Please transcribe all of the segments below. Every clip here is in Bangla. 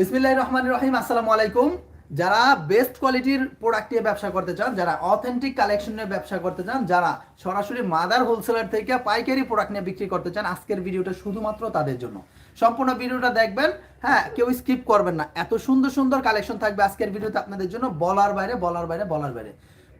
বিসমিল্লাহ রহমান রহিম, আসসালামু আলাইকুম। যারা বেস্ট কোয়ালিটির প্রোডাক্ট নিয়ে ব্যবসা করতে চান, যারা অথেন্টিক কালেকশন নিয়ে ব্যবসা করতে চান, যারা সরাসরি মাদার হোলসেলার থেকে পাইকারি প্রোডাক্ট নিয়ে বিক্রি করতে চান, আজকের ভিডিওটা শুধুমাত্র তাদের জন্য। সম্পূর্ণ ভিডিওটা দেখবেন হ্যাঁ কেউ স্কিপ করবেন না। এত সুন্দর সুন্দর কালেকশন থাকবে আজকের ভিডিওতে আপনাদের জন্য, বলার বাইরে বলার বাইরে বলার বাইরে।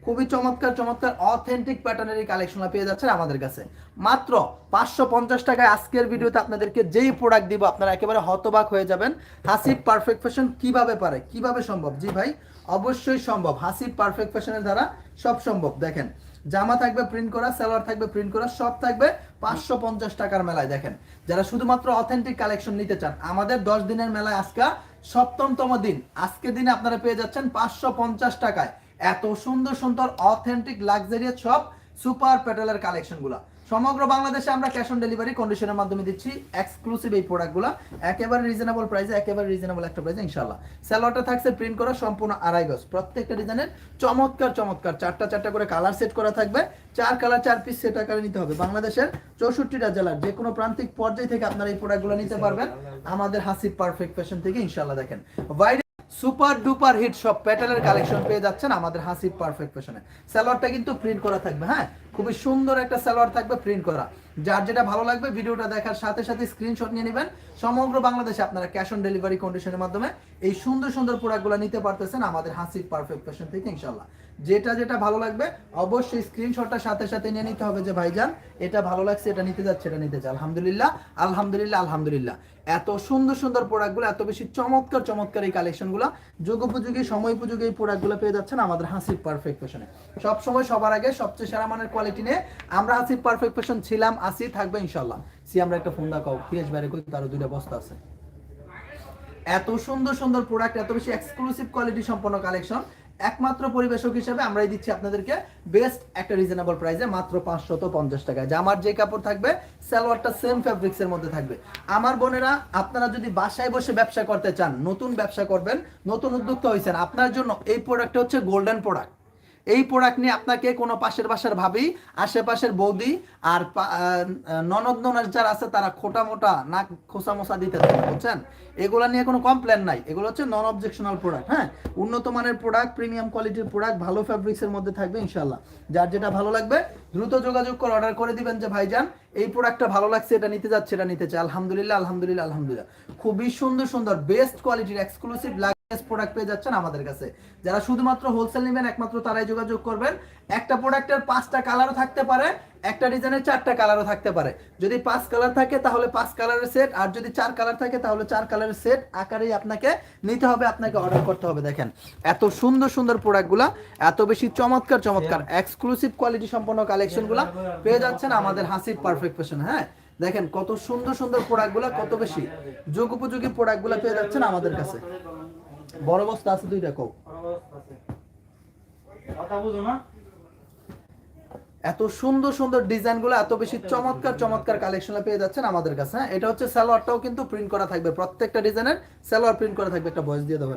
খুবই চমৎকার চমৎকার অথেন্টিক প্যাটার্নের এই কালেকশন পেয়ে যাচ্ছেন আমাদের কাছে। মাত্র পাঁচশো পঞ্চাশ টাকায় আজকের ভিডিওতে আপনাদেরকে যেই প্রোডাক্ট দিব, আপনারা একেবারে হতবাক হয়ে যাবেন। হাসিব পারফেক্ট ফ্যাশন কীভাবে পারে, কীভাবে সম্ভব? জি ভাই, অবশ্যই সম্ভব। হাসিব পারফেক্ট ফ্যাশনের দ্বারা সব সম্ভব। দেখেন, জামা থাকবে প্রিন্ট করা, সালোয়ার থাকবে প্রিন্ট করা, সব থাকবে পাঁচশো পঞ্চাশ টাকার মেলায়। দেখেন, যারা শুধুমাত্র অথেন্টিক কালেকশন নিতে চান, আমাদের দশ দিনের মেলায় আজকে সপ্তমতম দিন। আজকে দিনে আপনারা পেয়ে যাচ্ছেন পাঁচশো পঞ্চাশ টাকায় এত সুন্দর সুন্দর অথেন্টিক লাক্সারিয়াস সব সুপার প্যাটেলের কালেকশনগুলো সমগ্র বাংলাদেশে আমরা ক্যাশ অন ডেলিভারি কন্ডিশনের মাধ্যমে দিচ্ছি এক্সক্লুসিভ এই প্রোডাক্টগুলো একেবারে রিজনেবল প্রাইসে একেবারে রিজনেবল একটা প্রাইসে ইনশাল্লাহ স্যালোয়ারটা থাকছে প্রিন্ট করা সম্পূর্ণ আড়াই গজ। প্রত্যেকটা ডিজাইনের চমৎকার চমৎকার। চারটা চারটা করে কালার সেট করা থাকবে। চার কালার চার পিস সেট আকারে নিতে হবে। বাংলাদেশের চৌষট্টিটা জেলার যে কোনো প্রান্তিক পর্যায় থেকে আপনারা এই প্রোডাক্টগুলো নিতে পারবেন। আমাদের হাসিব পারফেক্ট ফ্যাশন থেকে ইনশাল্লাহ দেখেন। সুপার ডুপার হিট সব প্যাটার্নের কালেকশন পেয়ে যাচ্ছেন আমাদের হাসিব পারফেক্ট ফ্যাশনে। সালোয়ারটা কিন্তু প্রিন্ট করা থাকবে হ্যাঁ? খুবই সুন্দর একটা সালোয়ার থাকবে প্রিন্ট করা। যার যেটা ভালো লাগবে ভিডিওটা দেখার সাথে সাথে স্ক্রিনশট নিয়ে নেবেন। সমগ্র বাংলাদেশে আপনারা ক্যাশ অন ডেলিভারি কন্ডিশনের মাধ্যমে এই সুন্দর সুন্দর প্রোডাক্টগুলো নিতে পারতেছেন আমাদের হাসিব পারফেক্ট ফ্যাশন থেকে ইনশাল্লাহ যেটা যেটা ভালো লাগবে, অবশ্যই স্ক্রিনশটটা সাথে সাথে নিয়ে নিতে হবে যে ভাইজান, এটা ভালো লাগছে, এটা নিতে যাচ্ছে, এটা নিতে চাই আলহামদুলিল্লাহ আলহামদুলিল্লাহ আলহামদুলিল্লাহ। এত সুন্দর সুন্দর প্রোডাক্টগুলো এত বেশি চমৎকার চমৎকার এই কালেকশনগুলো যুগোপযোগী সময় উপযোগী এই প্রোডাক্টগুলো পেয়ে যাচ্ছেন আমাদের হাসিব পারফেক্ট ফ্যাশনে সব সময় সবার আগে, সবচেয়ে সেরা মানের কোয়ালিটি নিয়ে আমরা হাসিব পারফেক্ট ফ্যাশন ছিলাম আসি থাকবে ইনশাল্লাহ সি, আমরা একটা ফোন দেখাও ফিরেশ বাইরে করি তারও দুইটা বস্তা আছে। এত সুন্দর সুন্দর প্রোডাক্ট এত বেশি এক্সক্লুসিভ কোয়ালিটি সম্পন্ন কালেকশন একমাত্র পরিবেশক হিসেবে আমরাই দিচ্ছি আপনাদেরকে বেস্ট একটা রিজনেবল প্রাইসে মাত্র পাঁচশত পঞ্চাশ টাকায়। জামার যে কাপড় থাকবে, সালোয়ারটা সেম ফ্যাব্রিক্স এর মধ্যে থাকবে। আমার বোনেরা, আপনারা যদি বাসায় বসে ব্যবসা করতে চান, নতুন ব্যবসা করবেন, নতুন উদ্যোক্তা হয়েছেন আপনার জন্য এই প্রোডাক্টটা হচ্ছে গোল্ডেন প্রোডাক্ট এই প্রোডাক্ট নিয়ে আপনাকে কোনো পাশের বাসার ভাবি, আশেপাশের বৌদি আর ননদ ননাস যারা আছে তারা খোটা মোটা নাক খোসা মোসা দিতে থাকে, বুঝছেন? এগুলো নিয়ে কোনো কমপ্লেন নাই। এগুলো হচ্ছে নন অবজেকশনাল প্রোডাক্ট হ্যাঁ? উন্নত মানের প্রোডাক্ট প্রিমিয়াম কোয়ালিটির প্রোডাক্ট ভালো ফ্যাব্রিক্সের মধ্যে থাকবে ইনশাল্লাহ যার যেটা ভালো লাগবে, দ্রুত যোগাযোগ করে অর্ডার করে দিবেন যে ভাইজান। এই প্রোডাক্টটা ভালো লাগছে, এটা নিতে যাচ্ছে, এটা নিতে চাই আলহামদুলিল্লাহ আলহামদুলিল্লাহ আলহামদুলিল্লাহ। খুবই সুন্দর সুন্দর বেস্ট কোয়ালিটির এক্সক্লুসিভ লাগেজ প্রোডাক্ট পেয়ে যাচ্ছেন আমাদের কাছে। যারা শুধুমাত্র হোলসেল নেবেন, একমাত্র তারাই যোগাযোগ করবেন। একটা প্রোডাক্টের পাঁচটা কালারও থাকতে পারে। একটা ডিজাইনের চারটা কালারও থাকতে পারে। যদি পাঁচ কালার থাকে, তাহলে পাঁচ কালারের সেট আর যদি চার কালার থাকে, তাহলে চার কালারের সেট আকারেই আপনাকে নিতে হবে, আপনাকে অর্ডার করতে হবে, দেখেন। এত সুন্দর সুন্দর প্রোডাক্টগুলা এত বেশি চমৎকার চমৎকার। এক্সক্লুসিভ কোয়ালিটি সম্পন্ন কালেকশনগুলা পেয়ে যাচ্ছেন আমাদের হাসির পারফেক্ট ফ্যাশন হ্যাঁ? দেখেন, কত সুন্দর সুন্দর প্রোডাক্টগুলা কত বেশি যোগ উপযোগী প্রোডাক্টগুলা পেয়ে যাচ্ছেন আমাদের কাছে। বড় বস্তা আছে দুইটা কোক কথা বুঝো না? এত সুন্দর সুন্দর ডিজাইনগুলো এত বেশি চমৎকার চমৎকার কালেকশন পেয়ে যাচ্ছেন আমাদের কাছে হ্যাঁ? এটা হচ্ছে সালোয়ারটাও কিন্তু প্রিন্ট করা থাকবে। প্রত্যেকটা ডিজাইনের সালোয়ার প্রিন্ট করা থাকবে একটা বয়স দিয়ে দেবো।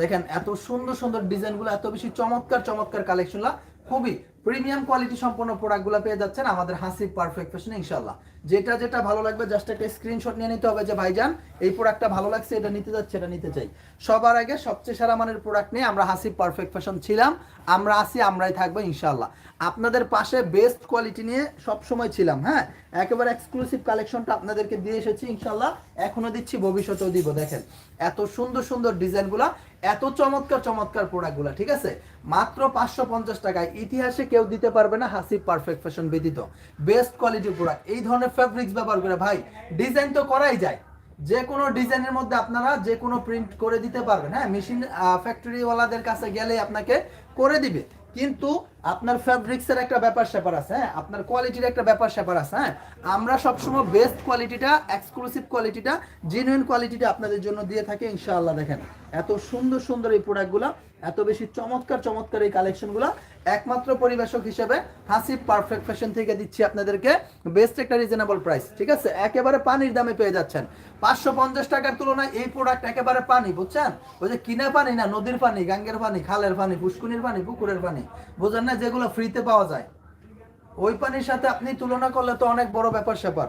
দেখেন এত সুন্দর সুন্দর ডিজাইনগুলো এত বেশি চমৎকার চমৎকার কালেকশনলা খুবই প্রিমিয়াম কোয়ালিটি সম্পন্ন প্রোডাক্টগুলো পেয়ে যাচ্ছেন আমাদের হাসিব পারফেক্ট ফ্যাশনে ইনশাল্লাহ যেটা যেটা ভালো লাগবে, জাস্ট একটা স্ক্রিনশট নিয়ে নিতে হবে যে, ভাইজান, এই প্রোডাক্টটা ভালো লাগছে, এটা নিতে যাচ্ছে, এটা নিতে চাই। সবার আগে সবচেয়ে সেরা মানের প্রোডাক্ট নিয়ে আমরা হাসিব পারফেক্ট ফ্যাশন ছিলাম। আমরা আসি আমরাই থাকব ইনশাল্লাহ আপনাদের পাশে বেস্ট কোয়ালিটি নিয়ে সব সময় ছিলাম হ্যাঁ? একেবারে এক্সক্লুসিভ কালেকশনটা আপনাদেরকে দিয়ে এসেছি ইনশাল্লাহ এখনও দিচ্ছি, ভবিষ্যতেও দিব, দেখেন। এত সুন্দর সুন্দর ডিজাইনগুলা এত চমৎকার চমৎকার প্রোডাক্টগুলো ঠিক আছে? মাত্র পাঁচশো পঞ্চাশ টাকায় ইতিহাসে কেউ দিতে পারবে না হাসি পারফেক্ট ফ্যাশন ব্যতীত। বেস্ট কোয়ালিটি প্রোডাক্ট এই ধরনের ফেব্রিক্স ব্যবহার করে, ভাই ডিজাইন তো করাই যায়। যে কোনো ডিজাইনের মধ্যে আপনারা যে কোনো প্রিন্ট করে দিতে পারবেন। হ্যাঁ মেশিন ফ্যাক্টরিওয়ালাদের কাছে গেলে আপনাকে করে দিবে। কিন্তু আপনার ফ্যাব্রিক্সের একটা ব্যাপার স্যাপার আছে হ্যাঁ? আপনার কোয়ালিটির একটা ব্যাপার স্যাপার আছে হ্যাঁ? আমরা সবসময় বেস্ট কোয়ালিটিটা এক্সক্লুসিভ কোয়ালিটিটা জেনুইন কোয়ালিটিটা আপনাদের জন্য দিয়ে থাকি, ইনশাআল্লাহ দেখেন। এত সুন্দর সুন্দর এই প্রোডাক্টগুলো এত বেশি চমৎকার চমৎকার এই কালেকশনগুলো একমাত্র পরিবেশক হিসেবে হাসিব পারফেক্ট ফ্যাশন থেকে দিচ্ছি আপনাদেরকে। বেস্ট একটা রিজনেবল প্রাইস ঠিক আছে? একেবারে পানির দামে পেয়ে যাচ্ছেন। পাঁচশো পঞ্চাশ টাকার তুলনায় এই প্রোডাক্ট একেবারে পানি, বুঝছেন? ওই যে কিনা পানি না, নদীর পানি, গাঙ্গের পানি, খালের পানি, পুষ্কুনির পানি, পুকুরের পানি, বোঝেন না? যেগুলো ফ্রিতে পাওয়া যায়। ওই পানির সাথে আপনি তুলনা করলে তো অনেক বড় ব্যাপার স্যাপার।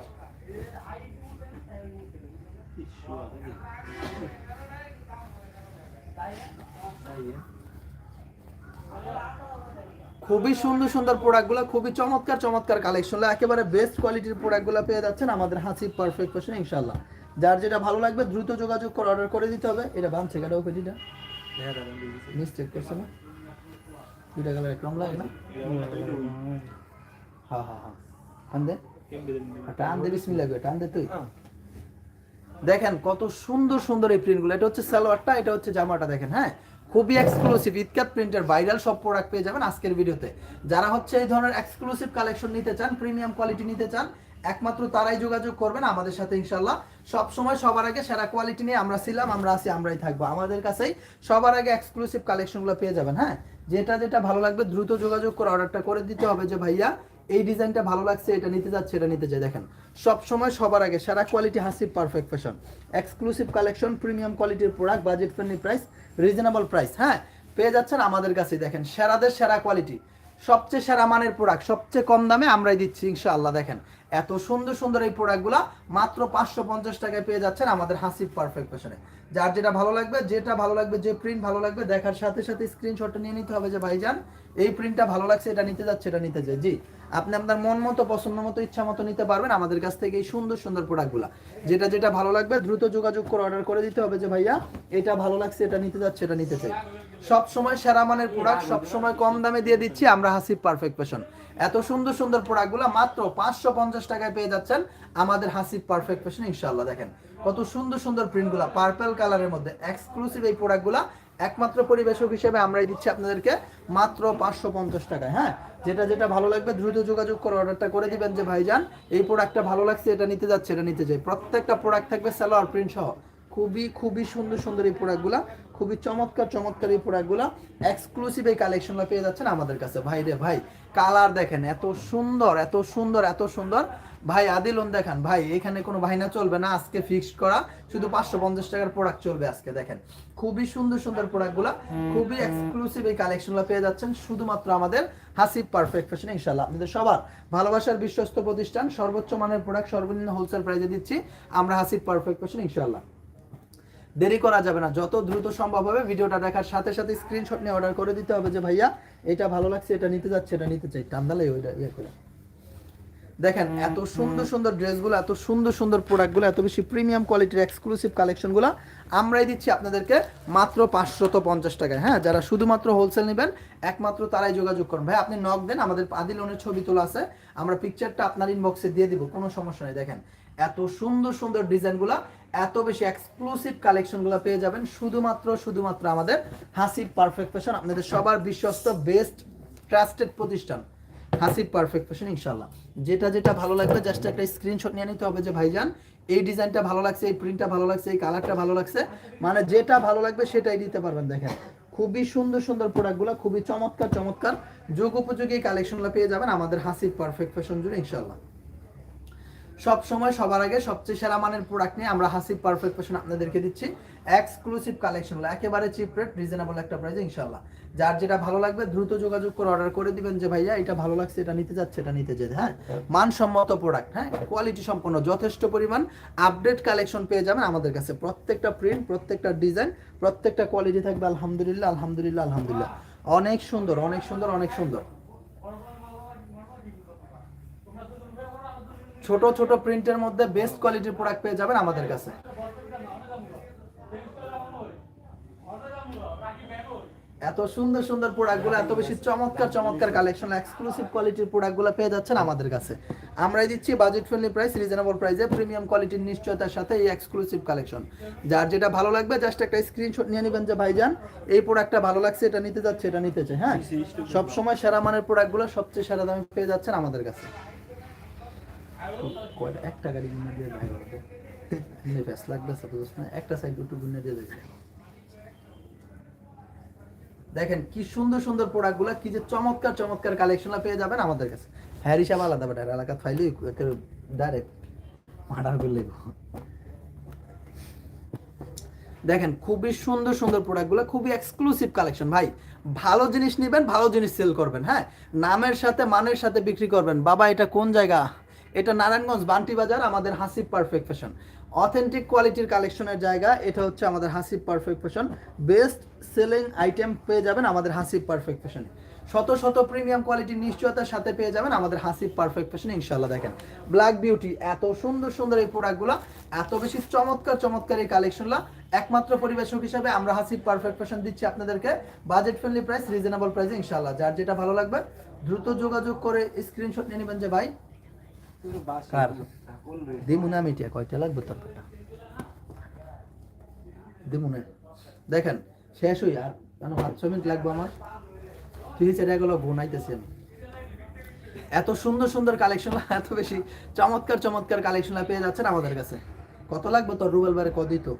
খুবই সুন্দর সুন্দর প্রোডাক্টগুলো খুবই চমৎকার চমৎকার কালেকশন একেবারে বেস্ট কোয়ালিটির প্রোডাক্টগুলো পেয়ে যাচ্ছেন আমাদের হাসি পারফেক্ট ফ্যাশন ইনশাল্লাহ যার যেটা ভালো লাগবে, দ্রুত যোগাযোগ করে অর্ডার করে দিতে হবে। এটা বানছে কাটা ওকে যেটা মিস্টেক করছে না? দুইটা কালার কম লাগে না? হ্যাঁ হ্যাঁ হ্যাঁ। টান দে। টান দে, বিসমিল্লাহ টান দে তুই। দেখেন কত সুন্দর সুন্দর এই প্রিন্টগুলো এটা হচ্ছে সালোয়ারটা, এটা হচ্ছে জামাটা, দেখেন হ্যাঁ? খুবই এক্সক্লুসিভ ইতকাত প্রিন্টের ভাইরাল সব প্রোডাক্ট পেয়ে যাবেন আজকের ভিডিওতে। যারা হচ্ছে এই ধরনের এক্সক্লুসিভ কালেকশন নিতে চান প্রিমিয়াম কোয়ালিটি নিতে চান, একমাত্র তারাই যোগাযোগ করবেন আমাদের সাথে ইনশাল্লাহ সব সময় সবার আগে সেরা কোয়ালিটি নিয়ে আমরা ছিলাম, আমরা আছি, আমরাই থাকব। আমাদের কাছেই সবার আগে এক্সক্লুসিভ কালেকশনগুলো পেয়ে যাবেন হ্যাঁ? যেটা যেটা ভালো লাগবে দ্রুত যোগাযোগ করে অর্ডারটা করে দিতে হবে যে ভাইয়া, এই ডিজাইনটা ভালো লাগছে, এটা নিতে যাচ্ছে, এটা নিতে চাই দেখেন, সব সময় সবার আগে সেরা quality Hasib perfect fashion exclusive collection premium কোয়ালিটির product budget friendly price reasonable price হ্যাঁ? পেয়ে যাচ্ছেন আমাদের কাছে দেখেন, সেরাদের সেরা কোয়ালিটি সবচেয়ে সেরা মানের প্রোডাক্ট সবচেয়ে কম দামে আমরাই দিচ্ছি, ইনশাআল্লাহ, দেখেন। এত সুন্দর সুন্দর এই প্রোডাক্টগুলো মাত্র পাঁচশো পঞ্চাশ টাকায় পেয়ে যাচ্ছেন আমাদের হাসিব পারফেক্ট ফ্যাশনে যার যেটা ভালো লাগবে, যেটা ভালো লাগবে, যে প্রিন্ট ভালো লাগবে, দেখার সাথে সাথে স্ক্রিনশটটা নিয়ে নিতে হবে যে, ভাইজান, এই প্রিন্টটা ভালো লাগছে, এটা নিতে যাচ্ছে, এটা নিতে চাই জি, আপনি আপনার মন মতো, পছন্দ মতো, ইচ্ছা মতো নিতে পারবেন আমাদের কাছ থেকে এই সুন্দর সুন্দর প্রোডাক্টগুলো যেটা যেটা ভালো লাগবে, দ্রুত যোগাযোগ করে অর্ডার করে দিতে হবে যে, ভাইয়া, এটা ভালো লাগছে, এটা নিতে যাচ্ছে, এটা নিতে চাই। সবসময় সেরা মানের প্রোডাক্ট সবসময় কম দামে দিয়ে দিচ্ছি আমরা হাসিব পারফেক্ট ফ্যাশন এত সুন্দর সুন্দর প্রোডাক্টগুলো মাত্র পাঁচশো পঞ্চাশ টাকায় পেয়ে যাচ্ছেন আমাদের হাসিব পারফেক্ট ফ্যাশন ইনশাল্লাহ দেখেন, কত সুন্দর সুন্দর প্রিন্টগুলো পার্পল কালারের মধ্যে এক্সক্লুসিভ এই প্রোডাক্টগুলো, একমাত্র পরিবেশক হিসেবে আমরাই দিচ্ছি আপনাদেরকে মাত্র পাঁচশো পঞ্চাশ টাকায় হ্যাঁ? যেটা যেটা ভালো লাগবে দ্রুত যোগাযোগ করে অর্ডারটা করে দিবেন যে ভাইজান, এই প্রোডাক্টটা ভালো লাগছে, এটা নিতে যাচ্ছে, এটা নিতে চাই প্রত্যেকটা প্রোডাক্ট থাকবে সালোয়ার প্রিন্ট সহ। খুবই খুবই সুন্দর সুন্দর এই প্রোডাক্টগুলো, খুবই চমৎকার চমৎকার এই প্রোডাক্টগুলো এক্সক্লুসিভ এই কালেকশনগুলো পেয়ে যাচ্ছেন আমাদের কাছে। ভাই রে ভাই কালার দেখেন এত সুন্দর এত সুন্দর এত সুন্দর। ভাই আদিলন দেখান ভাই এখানে কোনো ভাইনা চলবে না আজকে ফিক্সড করা। শুধু পাঁচশো পঞ্চাশ টাকার প্রোডাক্ট চলবে আজকে দেখেন। খুবই সুন্দর সুন্দর প্রোডাক্টগুলো খুবই এক্সক্লুসিভ এই কালেকশনগুলো পেয়ে যাচ্ছেন শুধুমাত্র আমাদের হাসিব পারফেক্ট ফ্যাশন ইনশাল্লাহ আপনাদের সবার ভালোবাসার বিশ্বস্ত প্রতিষ্ঠান সর্বোচ্চ মানের প্রোডাক্ট সর্বনিম্ন হোলসেল প্রাইসে দিচ্ছি। আমরা হাসিব পারফেক্ট ফ্যাশন ইনশাল্লাহ দেরি করা যাবে না। যত দ্রুত সম্ভব হবে ভিডিওটা দেখার সাথে সাথে স্ক্রিনশট নিয়ে অর্ডার করে দিতে হবে যে ভাইয়া এটা ভালো লাগছে এটা নিতে যাচ্ছে এটা নিতে চাই। টান্দালে ওইটা ইয়ে করে। দেখেন এত সুন্দর সুন্দর ড্রেসগুলো এত সুন্দর সুন্দর প্রোডাক্টগুলো এত বেশি প্রিমিয়াম কোয়ালিটির এক্সক্লুসিভ কালেকশনগুলো আমরাই দিচ্ছি আপনাদেরকে মাত্র পাঁচশত পঞ্চাশ টাকায়। হ্যাঁ যারা শুধুমাত্র হোলসেল নেবেন একমাত্র তারাই যোগাযোগ করুন। ভাই আপনি নক দেন আমাদের আদিলনের ছবি তোলা আছে আমরা পিকচারটা আপনার ইনবক্সে দিয়ে দিব কোনো সমস্যা নেই। দেখেন এত সুন্দর সুন্দর ডিজাইনগুলো এত বেশি এক্সক্লুসিভ কালেকশনগুলো পেয়ে যাবেন। শুধুমাত্র শুধুমাত্র আমাদের হাসিব পারফেক্ট ফ্যাশন আপনাদের সবার বিশ্বস্ত বেস্ট ট্রাস্টেড প্রতিষ্ঠান হাসিব পারফেক্ট ফ্যাশন ইনশাল্লাহ যেটা যেটা ভালো লাগবে জাস্ট একটা স্ক্রিনশট নিয়ে নিতে হবে যে, ভাইজান, এই ডিজাইনটা ভালো লাগছে, এই প্রিন্টটা ভালো লাগছে, এই কালারটা ভালো লাগছে। মানে যেটা ভালো লাগবে, সেটাই দিতে পারবেন, দেখেন। খুবই সুন্দর সুন্দর প্রোডাক্টগুলো খুবই চমৎকার চমৎকার যোগ উপযোগী কালেকশনগুলো পেয়ে যাবেন আমাদের হাসিব পারফেক্ট ফ্যাশন জুড়ে ইনশাল্লাহ সব সময় সবার আগে সবচেয়ে সেরা মানের প্রোডাক্ট নিয়ে আমরা হাসিব পারফেক্ট ফ্যাশন আপনাদেরকে দিচ্ছি। এক্সক্লুসিভ কালেকশন একেবারে চিপ রেট রিজনেবল একটা প্রাইসে ইনশাল্লাহ যার যেটা ভালো লাগবে দ্রুত যোগাযোগ করে অর্ডার করে দিবেন যে ভাইয়া এটা ভালো লাগছে এটা নিতে যাচ্ছে এটা নিতে যেতে। হ্যাঁ? মানসম্মত প্রোডাক্ট হ্যাঁ? কোয়ালিটি সম্পন্ন যথেষ্ট পরিমাণ আপডেট কালেকশন পেয়ে যাবেন আমাদের কাছে। প্রত্যেকটা প্রিন্ট প্রত্যেকটা ডিজাইন প্রত্যেকটা কোয়ালিটি থাকবে আলহামদুলিল্লাহ আলহামদুলিল্লাহ আলহামদুলিল্লাহ। অনেক সুন্দর অনেক সুন্দর অনেক সুন্দর। ছোট ছোট প্রিন্টের মধ্যে বেস্ট কোয়ালিটির প্রোডাক্ট পেয়ে যাবেন আমাদের কাছে। এত সুন্দর সুন্দর প্রোডাক্টগুলো এত বেশি চমৎকার চমৎকার কালেকশন এক্সক্লুসিভ কোয়ালিটির প্রোডাক্টগুলো পেয়ে যাচ্ছেন আমাদের কাছে। আমরাই দিচ্ছি বাজেট ফ্রেন্ডলি প্রাইস রিজনেবল প্রাইসে প্রিমিয়াম কোয়ালিটির নিশ্চয়তার সাথে এই এক্সক্লুসিভ কালেকশন যার যেটা ভালো লাগবে জাস্ট একটা স্ক্রিনশট নিয়ে নেবেন যে ভাইজান এই প্রোডাক্টটা ভালো লাগছে এটা নিতে যাচ্ছে এটা নিতে চাই হ্যাঁ সবসময় সেরা মানের প্রোডাক্টগুলো সবচেয়ে সেরা দামে পেয়ে যাচ্ছেন আমাদের কাছে। একটা গাড়ি গুনে দিয়ে ওকে এমনি ব্যাস লাগবে সাপোজ না একটা সাইড দুটো গুনে দিয়ে দেয় দেখেন কি সুন্দর সুন্দর প্রোডাক্টগুলো কি যে চমৎকার চমৎকার কালেকশনলা পেয়ে যাবেন আমাদের কাছে। হ্যাঁ হিসাব আলাদা বাট এলাকা ফাইলি ডাইরেক্ট মার্ডার করলে দেখেন খুবই সুন্দর সুন্দর প্রোডাক্টগুলো খুবই এক্সক্লুসিভ কালেকশন ভাই, ভালো জিনিস নেবেন, ভালো জিনিস সেল করবেন হ্যাঁ? নামের সাথে, মানের সাথে বিক্রি করবেন। বাবা, এটা কোন জায়গা? এটা নারায়ণগঞ্জ বান্টি বাজার, আমাদের হাসিব পারফেক্ট ফ্যাশন অথেন্টিক কোয়ালিটির কালেকশনের জায়গা, এটা হচ্ছে আমাদের Hasib perfect fashion best selling item পেয়ে যাবেন আমাদের হাসিব পারফেক্ট ফ্যাশনে শত শত প্রিমিয়াম কোয়ালিটির নিশ্চয়তার সাথে পেয়ে যাবেন আমাদের হাসিব পারফেক্ট ফ্যাশন ইনশাল্লাহ দেখেন। ব্ল্যাক বিউটি এত সুন্দর সুন্দর এই প্রোডাক্টগুলো এত বেশি চমৎকার চমৎকার এই কালেকশনগুলো একমাত্র পরিবেশক হিসাবে আমরা হাসিব পারফেক্ট ফ্যাশন দিচ্ছি আপনাদেরকে। বাজেট ফ্রেন্ডলি প্রাইস রিজনেবল প্রাইসে ইনশাল্লাহ যার যেটা ভালো লাগবে, দ্রুত যোগাযোগ করে স্ক্রিনশট নিয়ে নেবেন যে ভাই কার? মিটিয়া, কয়টা লাগবে তোর দেখেন, শেষ হই আর, কেন পাঁচ মিনিট লাগবে আমার? ফ্রিজ এটা গুলো ঘুমাইতেছি আমি। এত সুন্দর সুন্দর কালেকশন এত বেশি চমৎকার চমৎকার কালেকশন পেয়ে যাচ্ছেন আমাদের কাছে। কত লাগবে তোর রুবেল বারে কদিই তো?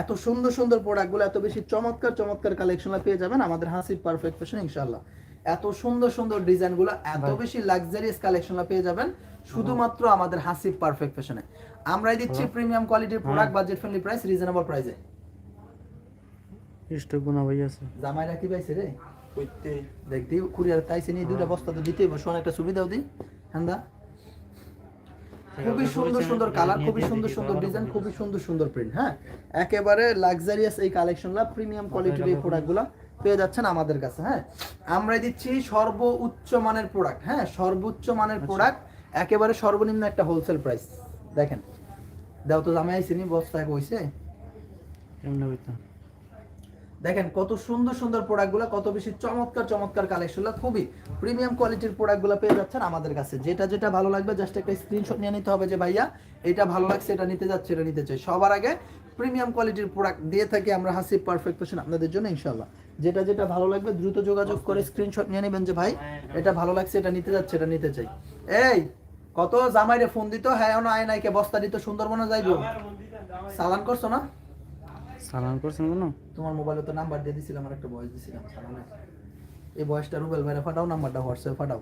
এত সুন্দর সুন্দর প্রোডাক্টগুলো এত বেশি চমৎকার চমৎকার কালেকশন পেয়ে যাবেন আমাদের হাসিব পারফেক্ট ফ্যাশন ইনশাআল্লাহ। এত সুন্দর সুন্দর ডিজাইনগুলো এত বেশি লাক্সারিয়াস কালেকশন পেয়ে যাবেন শুধুমাত্র আমাদের হাসিব পারফেক্ট ফ্যাশনে আমরাই দিচ্ছি প্রিমিয়াম কোয়ালিটির product budget friendly price reasonable প্রাইসে স্টক গুনা ভাই আছে। জামাইরা কি পাইছে রে। কইতে। দেখতে কুরিয়ার তাইছে নিয়ে দুটা বস্তা তো দিতেই বসে একটা সুবিধাও দিই। হান্দা। খুবই সুন্দর সুন্দর কালার খুবই সুন্দর সুন্দর ডিজাইন খুবই সুন্দর সুন্দর প্রিন্ট হ্যাঁ? একেবারে লাক্সারিয়াস এই কালেকশনগুলো প্রিমিয়াম কোয়ালিটির এই প্রোডাক্টগুলো পেয়ে যাচ্ছেন আমাদের কাছে হ্যাঁ? আমরা দিচ্ছি সর্বোচ্চ মানের প্রোডাক্ট হ্যাঁ? সর্বোচ্চ মানের প্রোডাক্ট একেবারে সর্বনিম্ন একটা হোলসেল প্রাইস দেখেন দাও তো জামাই আইসিনি কইছে কেমন হইতো? দেখেন কত সুন্দর সুন্দর প্রোডাক্টগুলো কত বেশি চমৎকার চমৎকার কালেকশনগুলো খুবই প্রিমিয়াম কোয়ালিটির প্রোডাক্টগুলো পেয়ে যাচ্ছেন আমাদের কাছে। যেটা যেটা ভালো লাগবে জাস্ট একটা স্ক্রিনশট নিয়ে নিতে হবে যে ভাইয়া এটা ভালো লাগছে এটা নিতে যাচ্ছে এটা নিতে চাই। সবার আগে প্রিমিয়াম কোয়ালিটির প্রোডাক্ট দিয়ে থাকি আমরা হাসি পারফেক্ট পেশেন্ট আপনাদের জন্য ইনশাল্লাহ যেটা যেটা ভালো লাগবে দ্রুত যোগাযোগ করে স্ক্রিনশট নিয়ে নেবেন যে ভাই এটা ভালো লাগছে এটা নিতে যাচ্ছে এটা নিতে চাই। এই কত জামাইরে ফোন দিত? হ্যাঁ অন আয় নাইকে বস্তা দিত? সুন্দরবনে যাইবো। সালান করছ না? সালাম করছেন কোনো? তোমার মোবাইলে তো নাম্বার দিয়ে দিছিলাম আর একটা ভয়েস দিছিলাম সালামে এই ভয়েসটা রুবেল ভাইরা ফাটাও নাম্বারটা হোয়াটসঅ্যাপে ফাটাও।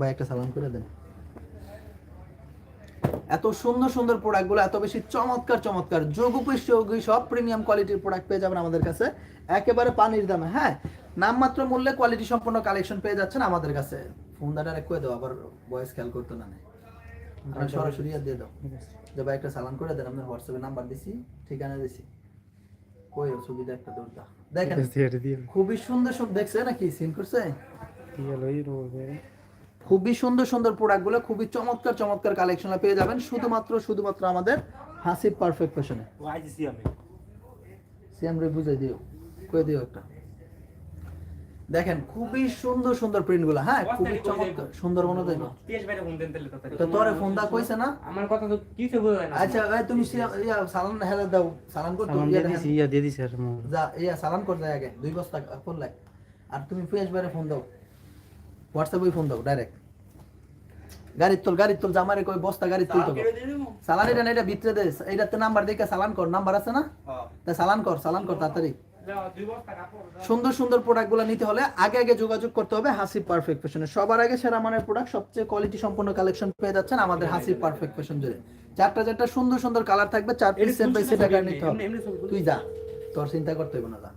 ভাই একটা সালাম করে দেন। এত সুন্দর সুন্দর প্রোডাক্টগুলো এত বেশি চমৎকার চমৎকার। যোগ উপযোগী সব প্রিমিয়াম কোয়ালিটির প্রোডাক্ট পেয়ে যাবেন আমাদের কাছে। একেবারে পানির দামে হ্যাঁ? নামমাত্র মূল্যে কোয়ালিটি সম্পন্ন কালেকশন পেয়ে যাচ্ছেন আমাদের কাছে। ফোন দাটা দাও আবার ভয়েস খেয়াল করতে না নেই সরাসরি দিয়ে দাও। যে ভাই একটা সালাম করে দেন আপনার হোয়াটসঅ্যাপে নাম্বার দিছি ঠিকানা দিছি। কই সুবিধা একটা দৌড়টা দেখেন খুবই সুন্দর সুন্দর দেখছে নাকি? সিন করছে? খুবই সুন্দর সুন্দর প্রোডাক্টগুলো খুবই চমৎকার চমৎকার কালেকশন পেয়ে যাবেন। শুধুমাত্র শুধুমাত্র আমাদের হাসিব পারফেক্ট ফ্যাশনে সিএম রে বুঝাই দিও কই দিও একটা। দেখেন খুবই সুন্দর সুন্দর প্রিন্টগুলো হ্যাঁ? খুবই চমৎকার সুন্দর মনে দেয় তো তোরে ফোন দা কইছে না? আমার কথা তো কিছু বোঝা না। আচ্ছা এই তুমি ইয়া সালাম হেলে দাও সালাম কর তো সালাম ইয়া দিছি ইয়া দিয়ে দিছি আর যা ইয়া সালাম কর যায় আগে দুই বস্তা ফোন লাগ আর তুমি ফ্রেশ বাইরে ফোন দাও। হোয়াটসঅ্যাপে ফোন দাও ডাইরেক্ট গাড়ির তোল গাড়ির তোল জামারে কই বস্তা গাড়ির তুল তো। সালান এটা না এটা ভিতরে দে এইটাতে নাম্বার দেখে সালান কর নাম্বার আছে না? তা সালান কর সালান কর তাড়াতাড়ি। সুন্দর সুন্দর প্রোডাক্টগুলো নিতে হলে আগে আগে যোগাযোগ করতে হবে হাসি পারফেক্ট ফ্যাশনে সবার আগে সেরা মানের প্রোডাক্ট সবচেয়ে কোয়ালিটি সম্পন্ন কালেকশন পেয়ে যাচ্ছেন আমাদের হাসি পারফেক্ট ফ্যাশন জুড়ে। চারটা চারটা সুন্দর সুন্দর কালার থাকবে চার পিস সেট বাই সেট আকার নিতে হবে। তুই যা তোর চিন্তা করতে হবে না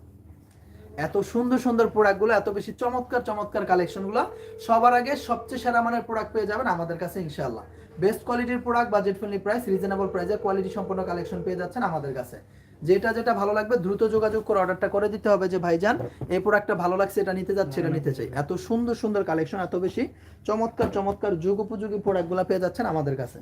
এত সুন্দর সুন্দর প্রোডাক্টগুলো এত বেশি চমৎকার চমৎকার কালেকশনগুলো সবার আগে সবচেয়ে সেরা মানের প্রোডাক্ট পেয়ে যাবেন আমাদের কাছে ইনশাআল্লাহ। বেস্ট কোয়ালিটির product budget friendly price reasonable প্রাইসে কোয়ালিটি সম্পন্ন কালেকশন পেয়ে যাচ্ছেন আমাদের কাছে। যেটা যেটা ভালো লাগবে, দ্রুত যোগাযোগ করে অর্ডারটা করে দিতে হবে যে, ভাইজান, এই প্রোডাক্টটা ভালো লাগছে, এটা নিতে যাচ্ছে, এটা নিতে চাই। এত সুন্দর সুন্দর কালেকশন এত বেশি চমৎকার চমৎকার যুগ উপযোগী প্রোডাক্টগুলো পেয়ে যাচ্ছেন আমাদের কাছে।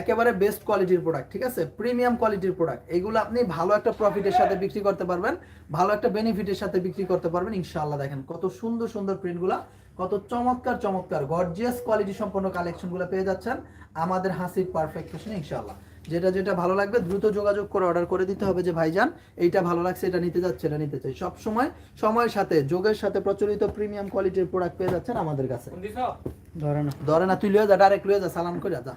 একেবারে বেস্ট কোয়ালিটির প্রোডাক্ট ঠিক আছে? প্রিমিয়াম কোয়ালিটির প্রোডাক্ট এগুলো আপনি ভালো একটা প্রফিটের সাথে বিক্রি করতে পারবেন ভালো একটা বেনিফিটের সাথে বিক্রি করতে পারবেন ইনশাআল্লাহ দেখেন কত সুন্দর সুন্দর প্রিন্টগুলা কত চমৎকার চমৎকার গর্জিয়াস কোয়ালিটি সম্পন্ন কালেকশনগুলো পেয়ে যাচ্ছেন আমাদের হাসির পারফেক্ট ফ্যাশনে ইনশাআল্লাহ। যেটা যেটা ভালো লাগবে দ্রুত যোগাযোগ করে অর্ডার করে দিতে হবে যে ভাইজান এইটা ভালো লাগছে এটা নিতে যাচ্ছে এটা নিতে চাই। সব সময় সময়ের সাথে যোগের সাথে প্রচলিত প্রিমিয়াম কোয়ালিটির প্রোডাক্ট পেয়ে যাচ্ছেন আমাদের কাছে। ধরে না তুই লিয়ে যা ডাইরেক্ট লিয়ে যা সালাম করে যা।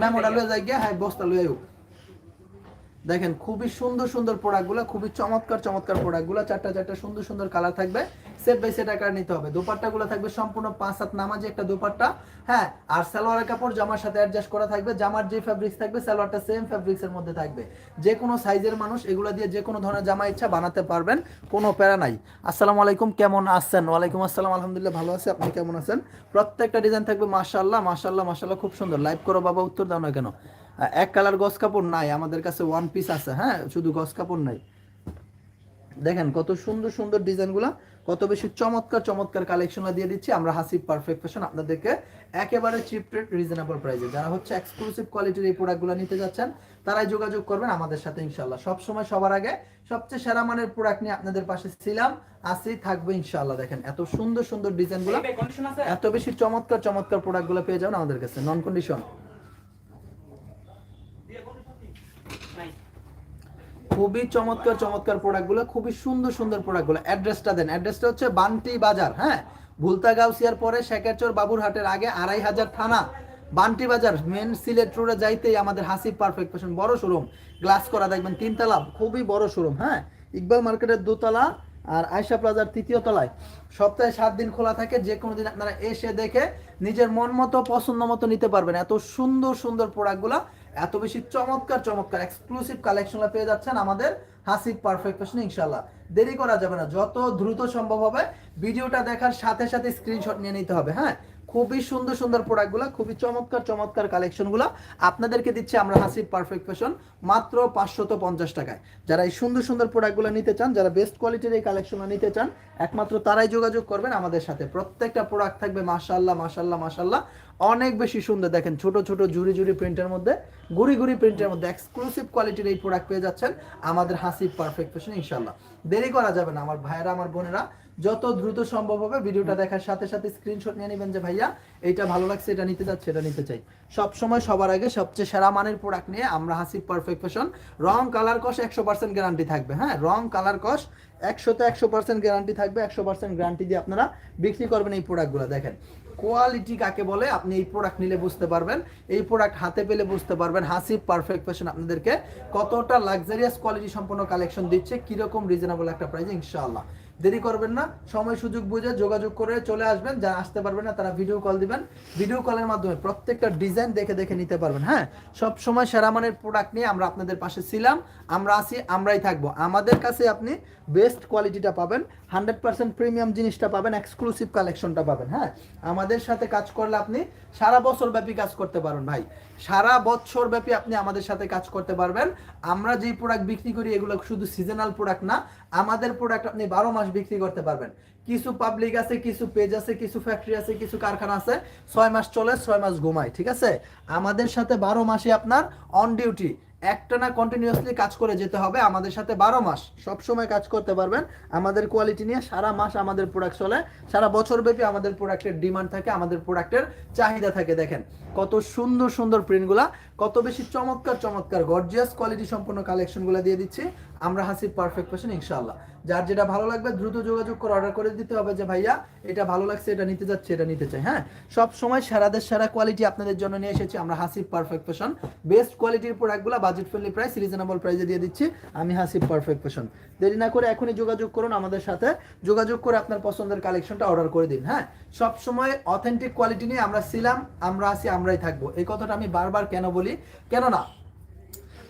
ম্যাম ওটা লয়ে যাই গিয়া হ্যাঁ বস্তা লয়ে আইও দেখেন খুবই সুন্দর সুন্দর প্রোডাক্টগুলো খুবই চমৎকার চমৎকার প্রোডাক্টগুলো চারটা চারটা সুন্দর সুন্দর কালার থাকবে। সেট বাই সেট আকার নিতে হবে। দোপাট্টাগুলো থাকবে সম্পূর্ণ পাঁচ হাত নামাজি একটা দোপাট্টা। হ্যাঁ আর সালোয়ারের কাপড় জামার সাথে অ্যাডজাস্ট করা থাকবে। জামার যে ফ্যাব্রিক্স থাকবে, সালোয়ারটা সেম ফ্যাব্রিক্সের মধ্যে থাকবে। যে কোনো সাইজের মানুষ এগুলো দিয়ে যে কোনো ধরনের জামা ইচ্ছা বানাতে পারবেন, কোনো প্যারা নাই। আসসালামু আলাইকুম, কেমন আছেন? ওয়ালাইকুম আসসালাম, আলহামদুলিল্লাহ ভালো আছে। আপনি কেমন আছেন? প্রত্যেকটা ডিজাইন থাকবে, মাশাআল্লাহ মাশাআল্লাহ মাশাআল্লাহ, খুব সুন্দর। লাইভ করো বাবা, উত্তর দাও না কেন? এক কালার গস কাপড় নাই আমাদের কাছে ওয়ান পিস আছে হ্যাঁ? শুধু গস কাপড় নাই। দেখেন কত সুন্দর সুন্দর ডিজাইনগুলো কত বেশি চমৎকার চমৎকার কালেকশন দিয়ে দিচ্ছি। আমরা হাসিব পারফেক্ট ফ্যাশন আপনাদেরকে একেবারে চিপ রেট রিজনেবল প্রাইসে যারা হচ্ছে এক্সক্লুসিভ কোয়ালিটির এই প্রোডাক্টগুলো নিতে যাচ্ছেন তারাই যোগাযোগ করবেন আমাদের সাথে ইনশাল্লাহ সবসময় সবার আগে সবচেয়ে সেরা মানের প্রোডাক্ট নিয়ে আপনাদের পাশে ছিলাম আসি থাকবে ইনশাল্লাহ দেখেন এত সুন্দর সুন্দর ডিজাইনগুলো এত বেশি চমৎকার চমৎকার প্রোডাক্টগুলো পেয়ে যাবেন আমাদের কাছে নন কন্ডিশন খুবই চমৎকার চমৎকার প্রোডাক্টগুলো খুবই সুন্দর সুন্দর প্রোডাক্টগুলো অ্যাড্রেসটা দেন অ্যাড্রেসটা হচ্ছে বান্টি বাজার হ্যাঁ? ভুলতা গাউসিয়ার পরে শেখারচর বাবুরহাটের আগে আড়াই হাজার থানা। বান্টি বাজার মেন সিলেট রোডে যাইতেই আমাদের হাসিব পারফেক্ট ফ্যাশন বড় শোরুম গ্লাস করা দেখবেন, তিনতলা, খুবই বড় শোরুম হ্যাঁ? ইকবাল মার্কেটের দোতলা আর আয়সা প্লাজার তৃতীয় তলায়। সপ্তাহে সাত দিন খোলা থাকে, যে কোনো দিন আপনারা এসে দেখে নিজের মন মতো, পছন্দ মতো নিতে পারবেন। এত সুন্দর সুন্দর প্রোডাক্টগুলো এত বেশি চমৎকার চমৎকার এক্সক্লুসিভ কালেকশনগুলো পেয়ে যাচ্ছেন আমাদের হাসিব পারফেক্ট ফ্যাশন ইনশাল্লাহ দেরি করা যাবে না, যত দ্রুত সম্ভব হবে, ভিডিওটা দেখার সাথে সাথে স্ক্রিনশট নিয়ে নিতে হবে হ্যাঁ? খুবই সুন্দর সুন্দর প্রোডাক্টগুলো খুবই চমৎকার চমৎকার কালেকশনগুলো আপনাদেরকে দিচ্ছি আমরা হাসিব পারফেক্ট ফ্যাশন মাত্র পাঁচশত পঞ্চাশ টাকায়। যারা এই সুন্দর সুন্দর প্রোডাক্টগুলো নিতে চান, যারা বেস্ট কোয়ালিটির এই কালেকশনগুলো নিতে চান, একমাত্র তারাই যোগাযোগ করবেন আমাদের সাথে। প্রত্যেকটা প্রোডাক্ট থাকবে মাশাল্লাহ মাশাল্লাহ মাশাল্লাহ অনেক বেশি সুন্দর। দেখেন ছোট ছোট জুড়ি জুড়ি প্রিন্টের মধ্যে গুড়ি গুড়ি প্রিন্টের মধ্যে এক্সক্লুসিভ কোয়ালিটির এই প্রোডাক্ট পেয়ে যাচ্ছেন আমাদের হাসিব পারফেক্ট ফ্যাশন ইনশাল্লাহ দেরি করা যাবে না আমার ভাইয়েরা আমার বোনেরা যত দ্রুত সম্ভব হবে ভিডিওটা দেখার সাথে সাথে স্ক্রিনশট নিয়ে নেবেন যে ভাইয়া এইটা ভালো লাগছে এটা নিতে যাচ্ছে এটা নিতে চাই। সব সময় সবার আগে সবচেয়ে সেরা মানের প্রোডাক্ট নিয়ে আমরা হাসিব পারফেক্ট ফ্যাশন রং কালার কস একশো পার্সেন্ট গ্যারান্টি থাকবে হ্যাঁ? রং কালার কস একশোতে একশো পার্সেন্ট গ্যারান্টি থাকবে, একশো পার্সেন্ট গ্যারান্টি দিয়ে আপনারা বিক্রি করবেন এই প্রোডাক্টগুলো দেখেন কোয়ালিটি কাকে বলে, আপনি এই প্রোডাক্ট নিলে বুঝতে পারবেন। এই প্রোডাক্ট হাতে পেলে বুঝতে পারবেন। হাসি পারফেক্ট ফ্যাশন আপনাদেরকে কতটা লাক্সারিয়াস কোয়ালিটি সম্পন্ন কালেকশন দিচ্ছে, কীরকম রিজনেবল একটা প্রাইস ইনশাআল্লাহ। দেরি করবেন না, সময়, সুযোগ বুঝে যোগাযোগ করে চলে আসবেন যারা আসতে পারবেন না তারা ভিডিও কল দিবেন। ভিডিও কলের মাধ্যমে প্রত্যেকটা ডিজাইন দেখে দেখে নিতে পারবেন হ্যাঁ? সব সময় সেরা মানের প্রোডাক্ট নিয়ে আমরা আপনাদের পাশে ছিলাম, আমরা আছি, আমরাই থাকব। আমাদের কাছে আপনি বেস্ট কোয়ালিটিটা পাবেন হান্ড্রেড পার্সেন্ট প্রিমিয়াম জিনিসটা পাবেন এক্সক্লুসিভ কালেকশনটা পাবেন হ্যাঁ? আমাদের সাথে কাজ করলে আপনি সারা বছর ব্যাপী কাজ করতে পারেন ভাই। সারা বছর ব্যাপী আপনি আমাদের সাথে কাজ করতে পারবেন। আমরা যেই প্রোডাক্ট বিক্রি করি, এগুলো শুধু সিজনাল প্রোডাক্ট না, আমাদের প্রোডাক্ট আপনি বারো মাস বিক্রি করতে পারবেন। কিছু পাবলিক আছে, কিছু পেজ আছে, কিছু ফ্যাক্টরি আছে, কিছু কারখানা আছে, ছয় মাস চলে, ছয় মাস ঘুমায়, ঠিক আছে? আমাদের সাথে বারো মাসে আপনার অন ডিউটি একটানা কন্টিনিউয়াসলি কাজ করে যেতে হবে আমাদের সাথে বারো মাস। সব সময় কাজ করতে পারবেন। আমাদের কোয়ালিটি নিয়ে সারা মাস আমাদের প্রোডাক্ট চলে। সারা বছর ব্যাপী আমাদের প্রোডাক্টের ডিমান্ড থাকে, আমাদের প্রোডাক্টের চাহিদা থাকে, দেখেন। কত সুন্দর সুন্দর প্রিন্টগুলা কত বেশি চমৎকার চমৎকার গর্জিয়াস কোয়ালিটি সম্পন্ন কালেকশনগুলো দিয়ে দিচ্ছি। আমরা হাসি পারফেক্ট ফ্যাশন ইনশাল্লাহ যার যেটা ভালো লাগবে, দ্রুত যোগাযোগ করে অর্ডার করে দিতে হবে যে, ভাইয়া, এটা ভালো লাগছে, এটা নিতে যাচ্ছে, এটা নিতে চাই। হ্যাঁ সব সময় সেরাদের সেরা কোয়ালিটি আপনাদের জন্য নিয়ে এসেছি। আমরা হাসিব পারফেক্ট ফ্যাশন বেস্ট কোয়ালিটির প্রোডাক্টগুলো বাজেট ফ্রেন্ডলি প্রাইস রিজনেবল প্রাইসে দিয়ে দিচ্ছি। আমি হাসিব পারফেক্ট ফ্যাশন দেরি না করে এখনই যোগাযোগ করুন আমাদের সাথে। যোগাযোগ করে আপনার পছন্দের কালেকশনটা অর্ডার করে দিন হ্যাঁ। সব সময় অথেন্টিক কোয়ালিটি নিয়ে আমরা ছিলাম, আমরা আছি, আমরাই থাকব। এই কথাটা আমি বারবার কেন বলি? কেননা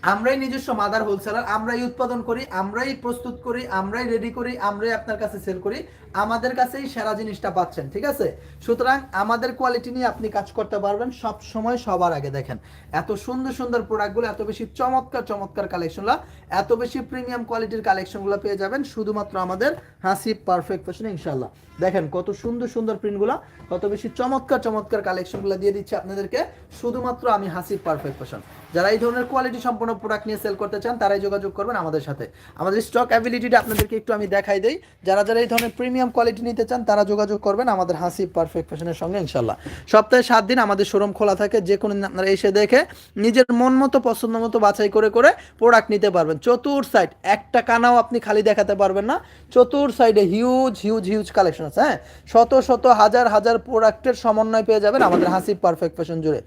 আমরাই নিজস্ব মাদার হোলসেলার আমরাই উৎপাদন করি, আমরাই প্রস্তুত করি, আমরাই রেডি করি, আমরাই আপনার কাছে সেল করি। আমাদের কাছেই সেরা জিনিসটা পাচ্ছেন, ঠিক আছে? সুতরাং আমাদের কোয়ালিটি নিয়ে আপনি কাজ করতে পারবেন, সব সময় সবার আগে দেখেন। এত সুন্দর সুন্দর প্রোডাক্টগুলো এত বেশি চমৎকার চমৎকার কালেকশনগুলো এত বেশি প্রিমিয়াম কোয়ালিটির কালেকশনগুলো পেয়ে যাবেন শুধুমাত্র আমাদের হাসি পারফেক্ট ফ্যাশন ইনশাল্লাহ দেখেন কত সুন্দর সুন্দর প্রিন্টগুলো কত বেশি চমৎকার চমৎকার কালেকশনগুলো দিয়ে দিচ্ছে আপনাদেরকে, শুধুমাত্র আমি হাসি পারফেক্ট ফ্যাশন যারা এই ধরনের কোয়ালিটি সম্পন্ন প্রোডাক্ট নিয়ে সেল করতে চান, তারাই যোগাযোগ করবেন আমাদের সাথে। আমাদের স্টক অ্যাবিলিটিটা আপনাদেরকে একটু আমি দেখাই দেই। যারা যারা এই ধরনের প্রিমিয়াম কোয়ালিটি নিতে চান, তারা যোগাযোগ করবেন আমাদের হাসি পারফেক্ট ফ্যাশনের সঙ্গে, ইনশাল্লাহ। সপ্তাহে সাত দিন আমাদের শোরুম খোলা থাকে, যে কোনো দিন আপনারা এসে দেখে নিজের মন মতো, পছন্দ মতো বাছাই করে করে প্রোডাক্ট নিতে পারবেন। চতুর সাইড একটা কানাও আপনি খালি দেখাতে পারবেন না। চতুর সাইডে হিউজ হিউজ হিউজ কালেকশন আছে হ্যাঁ? শত শত, হাজার হাজার প্রোডাক্টের সমন্বয় পেয়ে যাবেন আমাদের হাসি পারফেক্ট ফ্যাশন জুড়ে।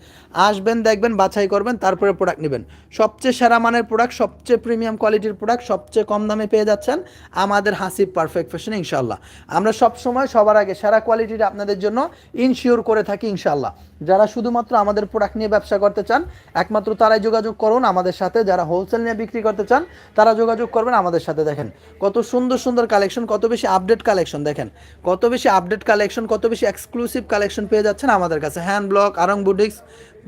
আসবেন, দেখবেন, বাছাই করবেন, তারপরে প্রোডাক্ট নেবেন। সবচেয়ে সেরা মানের প্রোডাক্ট সবচেয়ে প্রিমিয়াম কোয়ালিটির প্রোডাক্ট সবচেয়ে কম দামে পেয়ে যাচ্ছেন আমাদের হাসিব পারফেক্ট ফ্যাশন ইনশাল্লাহ। আমরা সব সময় সবার আগে সেরা কোয়ালিটির আপনাদের জন্য ইনশিওর করে থাকি ইনশাল্লাহ যারা শুধুমাত্র আমাদের প্রোডাক্ট নিয়ে ব্যবসা করতে চান, একমাত্র তারাই যোগাযোগ করুন আমাদের সাথে। যারা হোলসেল নিয়ে বিক্রি করতে চান, তারা যোগাযোগ করবেন আমাদের সাথে দেখেন। কত সুন্দর সুন্দর কালেকশন কত বেশি আপডেট কালেকশন দেখেন। কত বেশি আপডেট কালেকশন কত বেশি এক্সক্লুসিভ কালেকশন পেয়ে যাচ্ছেন আমাদের কাছে। Hand block Aarong boutiques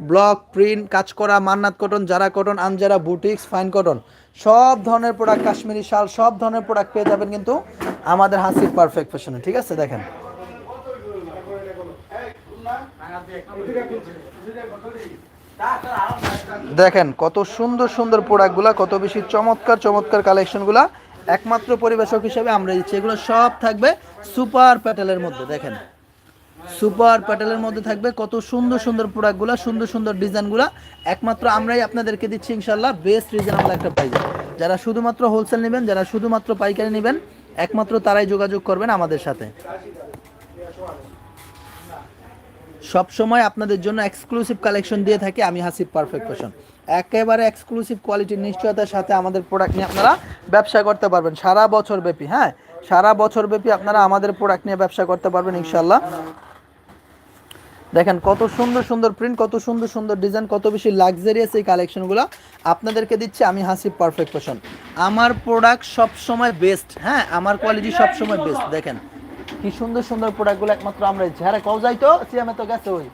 block print কাজ করা মান্নাত কটন যারা cotton Anjara boutiques fine cotton সব ধরনের প্রোডাক্ট কাশ্মীরি শাল, সব ধরনের প্রোডাক্ট পেয়ে যাবেন কিন্তু আমাদের হাসির পারফেক্ট ফ্যাশনে ঠিক আছে? দেখেন। দেখেন, কত সুন্দর সুন্দর প্রোডাক্টগুলো কত বেশি চমৎকার চমৎকার কালেকশনগুলো একমাত্র পরিবেশক হিসেবে আমরা দিচ্ছি। এগুলো সব থাকবে সুপার প্যাটেলের মধ্যে, দেখেন। সুপার প্যাটেলের মধ্যে থাকবে। কত সুন্দর সুন্দর প্রোডাক্টগুলো, সুন্দর সুন্দর ডিজাইনগুলো। একমাত্র আমরাই আপনাদেরকে দিচ্ছি ইনশাল্লাহ বেস্ট রিজনেবল একটা প্রাইজে যারা শুধুমাত্র হোলসেল নেবেন, যারা শুধুমাত্র পাইকারি নেবেন, একমাত্র তারাই যোগাযোগ করবেন আমাদের সাথে। সব সময় আপনাদের জন্য এক্সক্লুসিভ কালেকশন দিয়ে থাকি আমি হাসিব পারফেক্ট ফ্যাশন একেবারে এক্সক্লুসিভ কোয়ালিটির নিশ্চয়তার সাথে আমাদের প্রোডাক্ট নিয়ে আপনারা ব্যবসা করতে পারবেন। সারা বছর ব্যাপী হ্যাঁ? সারা বছর ব্যাপী আপনারা আমাদের প্রোডাক্ট নিয়ে ব্যবসা করতে পারবেন ইনশাল্লাহ দেখেন কত সুন্দর সুন্দর প্রিন্ট কত সুন্দর সুন্দর ডিজাইন কত বেশি লাক্সারিয়াস এই কালেকশনগুলো আপনাদেরকে দিচ্ছি আমি হাসি পারফেক্ট ফ্যাশন আমার প্রোডাক্ট সব সময় বেস্ট হ্যাঁ আমার কোয়ালিটি সব সময় বেস্ট দেখেন। কি সুন্দর সুন্দর প্রোডাক্টগুলো একমাত্র আমরা হ্যাঁ কও যাই তো সিয়ামে তো গেছে ওই।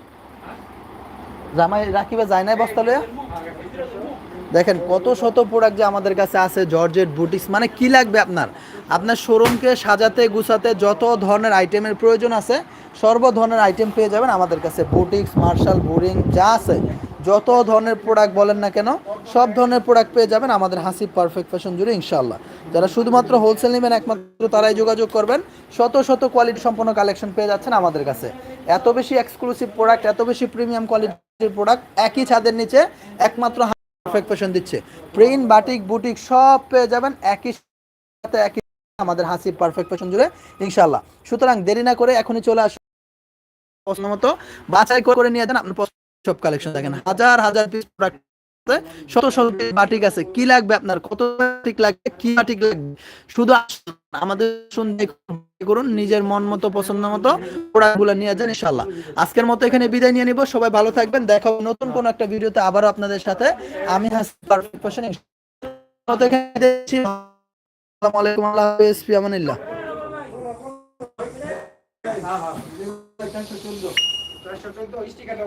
জামাই রাখিবে, যায় নাই বস্তা লইয়া? দেখেন, কত শত প্রোডাক্ট যে আমাদের কাছে আছে, জর্জেট, বুটিক্স মানে কি লাগবে আপনার? আপনার শোরুমকে সাজাতে, গুছাতে যত ধরনের আইটেমের প্রয়োজন আছে সর্ব ধরনের আইটেম পেয়ে যাবেন আমাদের কাছে। বুটিক্স মার্শাল বোরিং যা আছে, যত ধরনের প্রোডাক্ট বলেন না কেন, সব ধরনের প্রোডাক্ট পেয়ে যাবেন আমাদের হাসিব পারফেক্ট ফ্যাশন জুড়ে ইনশাল্লাহ যারা শুধুমাত্র হোলসেল নেবেন একমাত্র, তারাই যোগাযোগ করবেন। শত শত কোয়ালিটি সম্পন্ন কালেকশন পেয়ে যাচ্ছেন আমাদের কাছে। এত বেশি এক্সক্লুসিভ প্রোডাক্ট এত বেশি প্রিমিয়াম কোয়ালিটির প্রোডাক্ট একই ছাদের নিচে একমাত্র পারফেক্ট ফ্যাশন দিচ্ছে। প্রিন্ট বাটিক বুটিক সব পেয়ে যাবেন একই সাথে, একই আমাদের হাসি পারফেক্ট ফ্যাশন জুড়ে ইনশাল্লাহ সুতরাং দেরি না করে এখনই চলে আসুন। মতো বাছাই করে নিয়ে যান, আপনার সব কালেকশন হাজার হাজার পিস প্রোডাক্ট শত শত বাটিক আছে। কি লাগবে আপনার? কত বাটিক লাগবে? কি বাটিক লাগবে? শুধু আমাদের করুন নিজের মন মতো, পছন্দ মতো প্রোডাক্টগুলো নিয়ে যান ইনশাল্লাহ আজকের মতো এখানে বিদায় নিয়ে নিব। সবাই ভালো থাকবেন। দেখা নতুন কোন একটা ভিডিওতে আবারও আপনাদের সাথে। আমি হাসি পারফেক্ট আসসালামু আলাইকুম। আল্লাহ হাফেজ। ফি চারশো চোদ্দ। চারশো চোদ্দ স্টিকারটা